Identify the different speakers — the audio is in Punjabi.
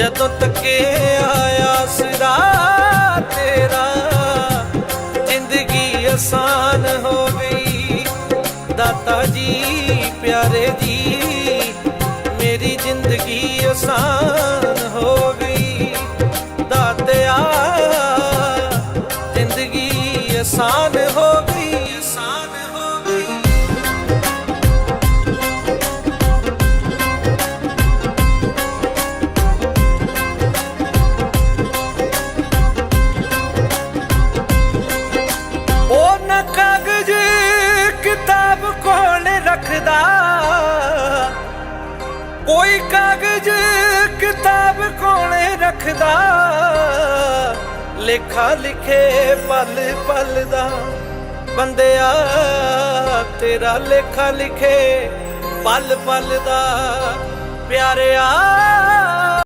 Speaker 1: ਜਦੋਂ ਤੱਕੇ ਆਇਆ ਸਿਰਾ ਤੇਰਾ, ਜ਼ਿੰਦਗੀ ਆਸਾਨ ਹੋ ਗਈ। ਦਾਤਾ ਜੀ, ਪਿਆਰੇ ਜੀ, ਮੇਰੀ ਜ਼ਿੰਦਗੀ ਆਸਾਨ ਹੋ ਗਈ। ਦਾਤਿਆ, ਜ਼ਿੰਦਗੀ ਆਸਾਨ ਹੋ ਗਈ। ਕਿਤਾਬ ਕੋਲ ਰੱਖਦਾ? ਕੋਈ ਕਾਗਜ਼ ਕਿਤਾਬ ਕੋਲ ਰੱਖਦਾ? ਲੇਖਾ ਲਿਖੇ ਪਲ ਪਲ ਦਾ ਬੰਦਿਆ, ਤੇਰਾ ਲੇਖਾ ਲਿਖੇ ਪਲ ਪਲ ਦਾ ਪਿਆਰਿਆ।